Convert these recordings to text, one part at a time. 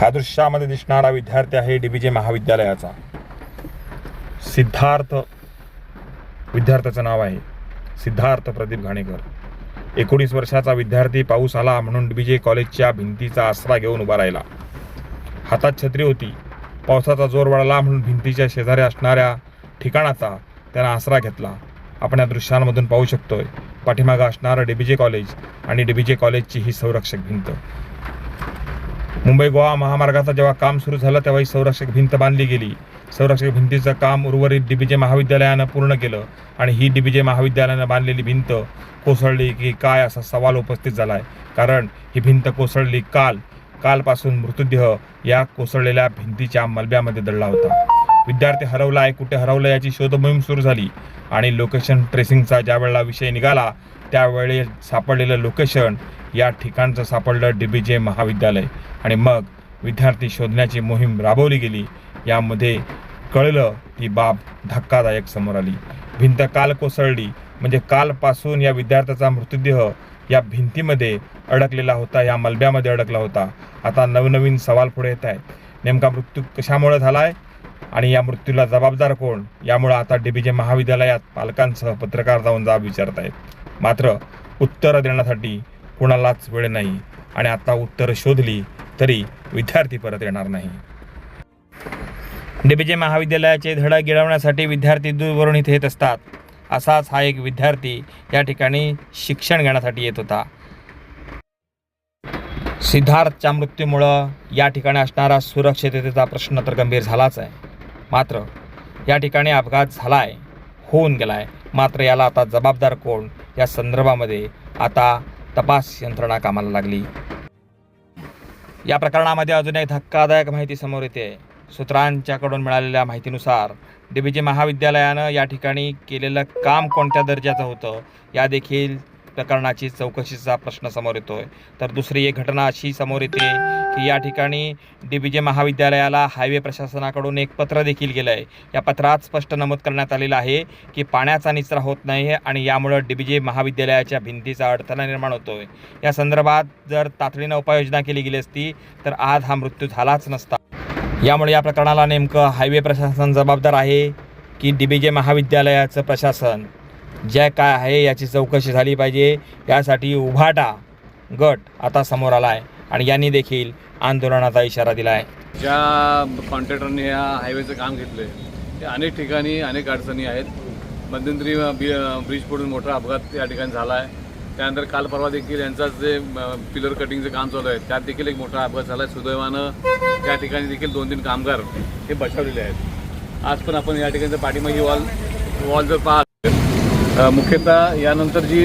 ह्या दृश्यामध्ये दिसणारा विद्यार्थी आहे डी बी जे महाविद्यालयाचा. सिद्धार्थ विद्यार्थ्याचं नाव आहे. सिद्धार्थ प्रदीप घाणेकर. एकोणीस वर्षाचा विद्यार्थी पाऊस आला म्हणून डी बी जे कॉलेजच्या भिंतीचा आसरा घेऊन उभा राहिला. हातात छत्री होती. पावसाचा जोर वाढला म्हणून भिंतीच्या शेजारी असणाऱ्या ठिकाणाचा त्यानं आसरा घेतला. आपण या दृश्यांमधून पाहू शकतोय. पाठीमागं असणारं डी बी जे कॉलेज आणि डी बी जे कॉलेजची ही संरक्षक भिंत. मुंबई गोवा महामार्गाचं जेव्हा काम सुरू झालं तेव्हा ही संरक्षक भिंत बांधली गेली. संरक्षक भिंतीचं काम उर्वरित डी बी जे महाविद्यालयानं पूर्ण केलं आणि ही डी बी जे महाविद्यालयानं बांधलेली भिंत कोसळली की काय असा सवाल उपस्थित झाला आहे कारण ही भिंत कोसळली काल. कालपासून मृतदेह या कोसळलेल्या भिंतीच्या मलब्यामध्ये दडला होता. विद्यार्थी हरवला आहे कुठे हरवलं याची शोधमोहीम सुरू झाली. आणि लोकेशन ट्रेसिंगचा ज्यावेळेला विषय निघाला त्यावेळी सापडलेलं लोकेशन या ठिकाणचं सापडलं डी बी जे महाविद्यालय. आणि मग विद्यार्थी शोधण्याची मोहीम राबवली गेली. यामध्ये कळलं ती बाब धक्कादायक समोर आली. भिंत काल कोसळली म्हणजे कालपासून या विद्यार्थ्याचा मृतदेह या भिंतीमध्ये अडकलेला होता या मलब्यामध्ये अडकला होता. आता नवनवीन सवाल पुढे येत आहेत. नेमका मृत्यू कशामुळे झाला आहे आणि या मृत्यूला जबाबदार कोण? यामुळं आता डी बी जे महाविद्यालयात पालकांसह पत्रकार जाऊन जाब विचारत आहेत मात्र उत्तरं देण्यासाठी कुणालाच वेळ नाही आणि आता उत्तरं शोधली तरी विद्यार्थी परत येणार नाही. डी बी जे महाविद्यालयाचे धडा गिळवण्यासाठी विद्यार्थी दूरवरून इथे येत असतात. असाच हा एक विद्यार्थी या ठिकाणी शिक्षण घेण्यासाठी येत होता. सिद्धार्थच्या मृत्यूमुळं या ठिकाणी असणारा सुरक्षिततेचा प्रश्न तर गंभीर झालाच आहे. मात्र या ठिकाणी अपघात झाला आहे होऊन गेला आहे मात्र याला आता जबाबदार कोण? या संदर्भामध्ये आता तपास यंत्रणा कामाला लागली. या प्रकरणामध्ये अजून एक धक्कादायक माहिती समोर येते. सूत्रांच्याकडून मिळालेल्या माहितीनुसार डी बी जे महाविद्यालयानं या ठिकाणी केलेलं काम कोणत्या दर्जाचं होतं? या देखील प्रकरणाची चौकशीचा प्रश्न समोर येतोय. तर दुसरी एक घटना अशी समोर येते की या ठिकाणी डी बी जे महाविद्यालयाला हायवे प्रशासनाकडून एक पत्र देखील गेलं आहे या पत्रात स्पष्ट नमूद करण्यात आलेलं आहे की पाण्याचा निचरा होत नाही आहे आणि यामुळं डी बी जे महाविद्यालयाच्या भिंतीचा अडथळा निर्माण होतो आहे या संदर्भात जर तातडीनं उपाययोजना केली गेली असती तर आज हा मृत्यू झालाच नसता. यामुळे या प्रकरणाला नेमकं हायवे प्रशासन जबाबदार आहे की डी बी जे महाविद्यालयाचं प्रशासन? जे काय आहे याची चौकशी झाली पाहिजे. यासाठी उभाटा गट आता समोर आला आहे आणि यांनी देखील आंदोलनाचा इशारा दिला आहे ज्या कॉन्ट्रॅक्टरने या हायवेचं काम घेतलं आहे ते अनेक ठिकाणी अनेक अडचणी आहेत. मध्यंतरी बी ब्रिज पडून मोठा अपघात या ठिकाणी झाला आहे त्यानंतर काल परवा देखील यांचाच जे पिलर कटिंगचं काम चालू आहे त्यात देखील एक मोठा अपघात झाला आहे सुदैवानं त्या ठिकाणी देखील दोन तीन कामगार हे बचावलेले आहेत. आज पण आपण या ठिकाणचं ही वॉल वॉल जर पाहत मुख्यतः यानंतर जी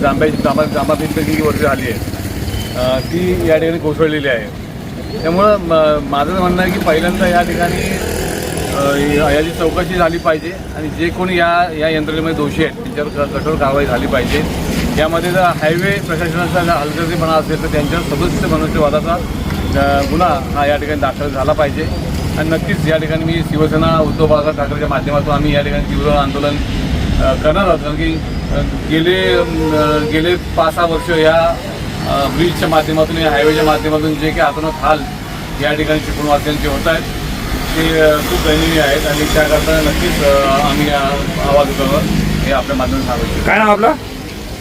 जांभ्याची जांभा जांभा जी वरती आली आहे ती या ठिकाणी कोसळलेली आहे. त्यामुळं म- माझं म्हणणं आहे की पहिल्यांदा या ठिकाणी याची चौकशी झाली पाहिजे आणि जे कोणी या या यंत्रणेमध्ये दोषी आहेत त्यांच्यावर कठोर कारवाई झाली पाहिजे. यामध्ये जर हायवे प्रशासनाचा जर हलगर्जीपणा असेल तर त्यांच्यावर सदस्य मनुष्यवादाचा गुन्हा हा या ठिकाणी दाखल झाला पाहिजे. आणि नक्कीच या ठिकाणी मी शिवसेना उद्धव बाळासाहेब ठाकरेच्या माध्यमातून आम्ही या ठिकाणी तीव्र आंदोलन करणार आहोत. कारण की गेले गेले पाच सहा वर्ष या ब्रिजच्या माध्यमातून या हायवेच्या माध्यमातून जे काही आतोनात हाल या ठिकाणी चिपळूणवासियांचे होत आहेत. ते खूप दयनीय आहेत आणि त्याकरता नक्कीच आम्ही आवाज उठवणार हे आपल्या माध्यमातून सांगू इच्छितो. काय नाव आपलं?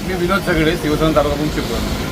मी विनोद सगळे शिवसेना तालुका चिपळूण